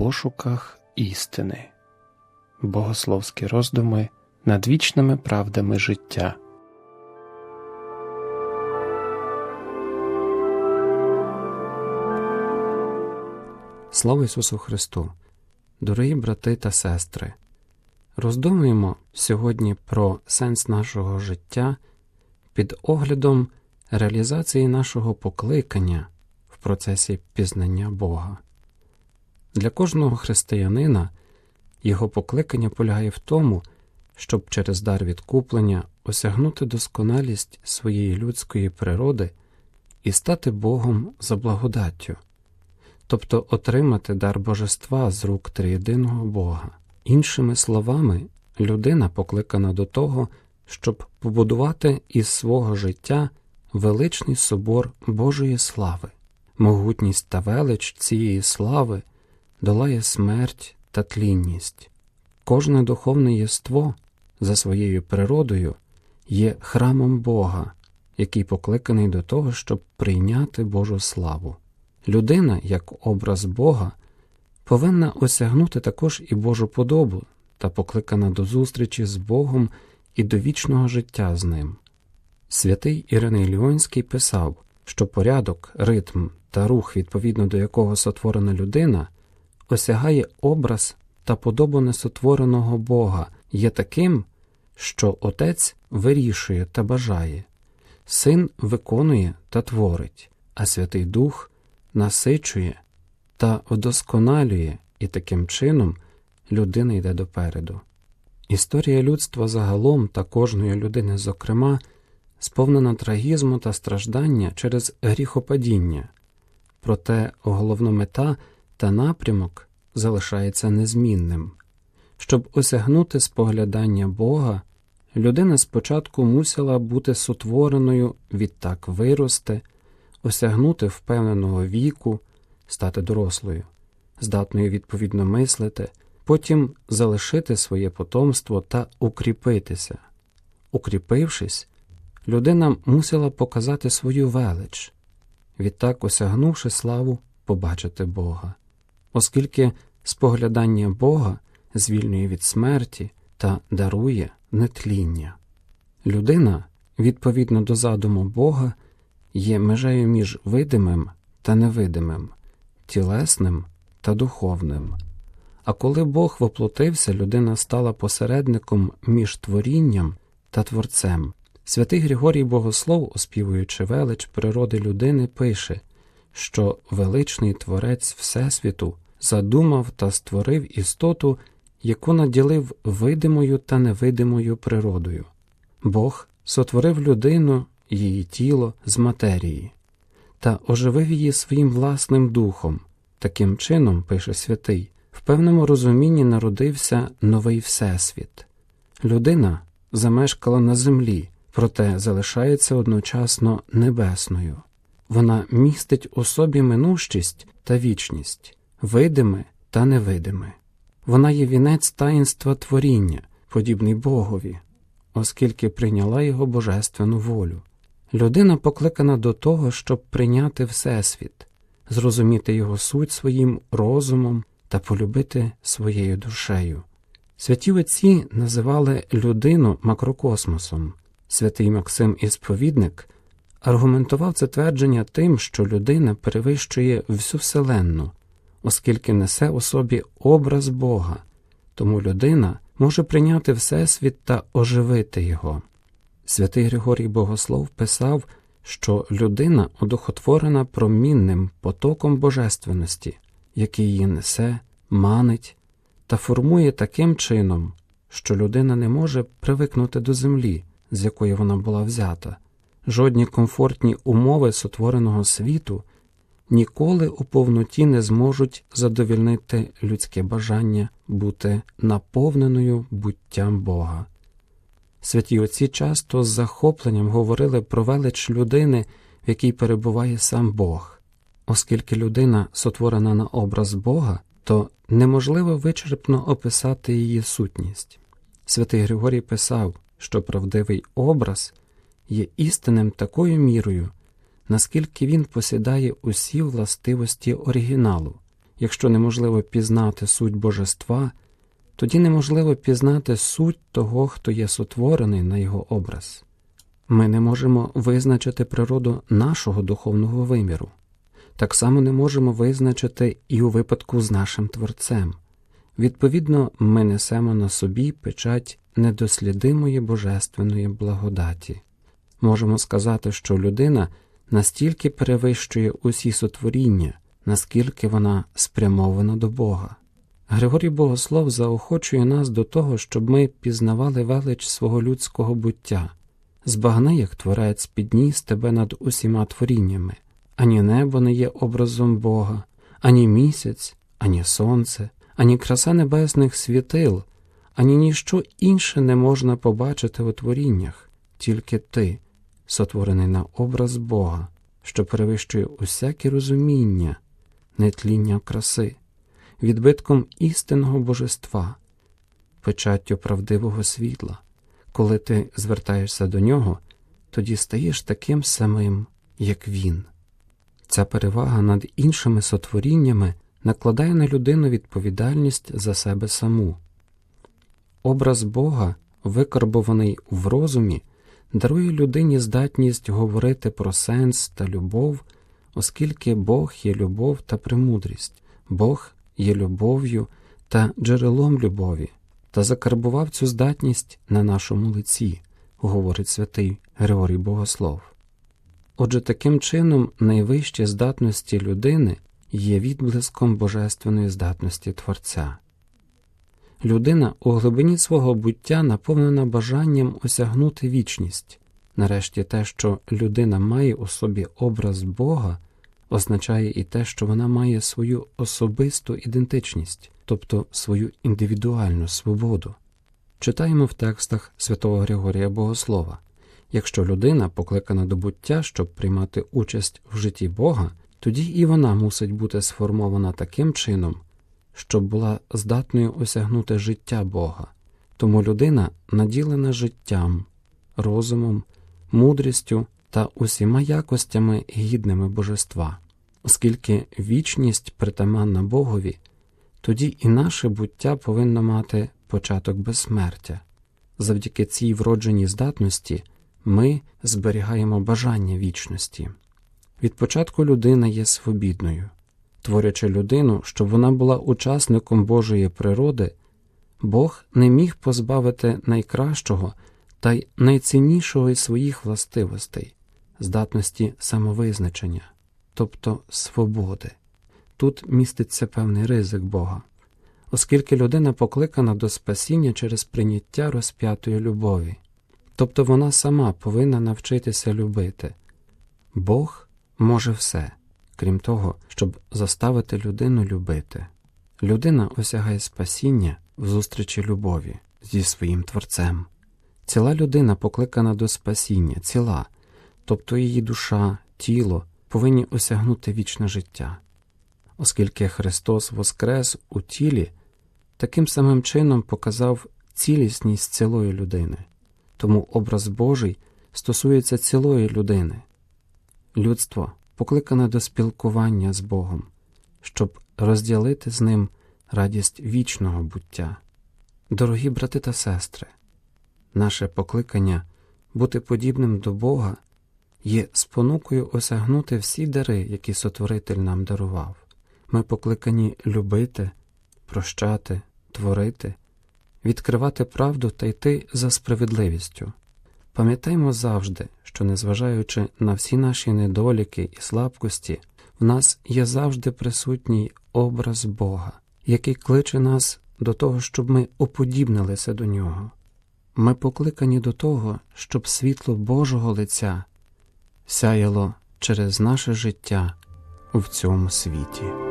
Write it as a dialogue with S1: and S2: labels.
S1: пошуках істини, богословські роздуми над вічними правдами життя.
S2: Слава Ісусу Христу! Дорогі брати та сестри! Роздумуємо сьогодні про сенс нашого життя під оглядом реалізації нашого покликання в процесі пізнання Бога. Для кожного християнина його покликання полягає в тому, щоб через дар відкуплення осягнути досконалість своєї людської природи і стати Богом за благодаттю, тобто отримати дар божества з рук триєдиного Бога. Іншими словами, людина покликана до того, щоб побудувати із свого життя величний собор Божої слави, могутність та велич цієї слави долає смерть та тлінність. Кожне духовне єство за своєю природою є храмом Бога, який покликаний до того, щоб прийняти Божу славу. Людина, як образ Бога, повинна осягнути також і Божу подобу та покликана до зустрічі з Богом і до вічного життя з ним. Святий Іриней Ліонський писав, що порядок, ритм та рух, відповідно до якого сотворена людина, осягає образ та подобу несотвореного Бога, є таким, що Отець вирішує та бажає, Син виконує та творить, а Святий Дух насичує та вдосконалює, і таким чином людина йде допереду. Історія людства загалом та кожної людини, зокрема, сповнена трагізму та страждання через гріхопадіння, проте головна мета та напрямок залишається незмінним. Щоб осягнути споглядання Бога, людина спочатку мусила бути сотвореною, відтак вирости, осягнути впевненого віку, стати дорослою, здатною відповідно мислити, потім залишити своє потомство та укріпитися. Укріпившись, людина мусила показати свою велич, відтак, осягнувши славу, побачити Бога, оскільки споглядання Бога звільнює від смерті та дарує нетління. Людина, відповідно до задуму Бога, є межею між видимим та невидимим, тілесним та духовним. А коли Бог воплотився, людина стала посередником між творінням та творцем. Святий Григорій Богослов, оспівуючи велич природи людини, пише, що величний творець Всесвіту задумав та створив істоту, яку наділив видимою та невидимою природою. Бог сотворив людину, її тіло з матерії та оживив її своїм власним духом. Таким чином, пише святий, в певному розумінні народився новий Всесвіт. Людина замешкала на землі, проте залишається одночасно небесною. Вона містить у собі минущість та вічність, видиме та невидиме. Вона є вінець таїнства творіння, подібний Богові, оскільки прийняла його божественну волю. Людина покликана до того, щоб прийняти Всесвіт, зрозуміти його суть своїм розумом та полюбити своєю душею. Святі отці називали людину макрокосмосом. Святий Максим Ісповідник аргументував це твердження тим, що людина перевищує всю Вселенну, оскільки несе у собі образ Бога, тому людина може прийняти Всесвіт та оживити його. Святий Григорій Богослов писав, що людина одухотворена промінним потоком божественності, який її несе, манить та формує таким чином, що людина не може привикнути до землі, з якої вона була взята. Жодні комфортні умови сотвореного світу ніколи у повноті не зможуть задовільнити людське бажання бути наповненою буттям Бога. Святі отці часто з захопленням говорили про велич людини, в якій перебуває сам Бог, оскільки людина сотворена на образ Бога, то неможливо вичерпно описати її сутність. Святий Григорій писав, що правдивий образ є істинним такою мірою, наскільки він посідає усі властивості оригіналу, якщо неможливо пізнати суть божества, тоді неможливо пізнати суть того, хто є сотворений на його образ. Ми не можемо визначити природу нашого духовного виміру, так само не можемо визначити і у випадку з нашим Творцем. Відповідно, ми несемо на собі печать недослідимої божественної благодаті. Можемо сказати, що людина настільки перевищує усі сотворіння, наскільки вона спрямована до Бога. Григорій Богослов заохочує нас до того, щоб ми пізнавали велич свого людського буття, збагни, як творець підніс тебе над усіма творіннями, ані небо не є образом Бога, ані місяць, ані сонце, ані краса небесних світил, ані ніщо інше не можна побачити у творіннях, тільки ти, сотворений на образ Бога, що перевищує усяке розуміння, нетління краси, відбитком істинного божества, печаттю правдивого світла. Коли ти звертаєшся до нього, тоді стаєш таким самим, як він. Ця перевага над іншими сотворіннями накладає на людину відповідальність за себе саму. Образ Бога, викарбований в розумі, дарує людині здатність говорити про сенс та любов, оскільки Бог є любов та премудрість, Бог є любов'ю та джерелом любові, та закарбував цю здатність на нашому лиці, говорить святий Григорій Богослов. Отже, таким чином найвищі здатності людини є відблиском божественної здатності Творця. Людина у глибині свого буття наповнена бажанням осягнути вічність. Нарешті те, що людина має у собі образ Бога, означає і те, що вона має свою особисту ідентичність, тобто свою індивідуальну свободу. Читаємо в текстах святого Григорія Богослова якщо людина покликана до буття, щоб приймати участь в житті Бога, тоді і вона мусить бути сформована таким чином, щоб була здатною осягнути життя Бога. Тому людина наділена життям, розумом, мудрістю та усіма якостями гідними божества. Оскільки вічність притаманна Богові, тоді і наше буття повинно мати початок безсмертя. Завдяки цій вродженій здатності ми зберігаємо бажання вічності. Від початку людина є свобідною, творячи людину, щоб вона була учасником Божої природи, Бог не міг позбавити найкращого та й найціннішого із своїх властивостей, здатності самовизначення, тобто свободи. Тут міститься певний ризик Бога, оскільки людина покликана до спасіння через прийняття розп'ятої любові, тобто вона сама повинна навчитися любити. Бог може все, крім того, щоб заставити людину любити. Людина осягає спасіння в зустрічі любові зі своїм Творцем. Ціла людина покликана до спасіння, ціла, тобто її душа, тіло повинні осягнути вічне життя. Оскільки Христос воскрес у тілі, таким самим чином показав цілісність цілої людини, тому образ Божий стосується цілої людини. Людство покликане до спілкування з Богом, щоб розділити з ним радість вічного буття. Дорогі брати та сестри, наше покликання бути подібним до Бога є спонукою осягнути всі дари, які Сотворитель нам дарував. Ми покликані любити, прощати, творити, відкривати правду та йти за справедливістю. Пам'ятаймо завжди, що, незважаючи на всі наші недоліки і слабкості, в нас є завжди присутній образ Бога, який кличе нас до того, щоб ми уподібнилися до нього. Ми покликані до того, щоб світло Божого лиця сяяло через наше життя в цьому світі.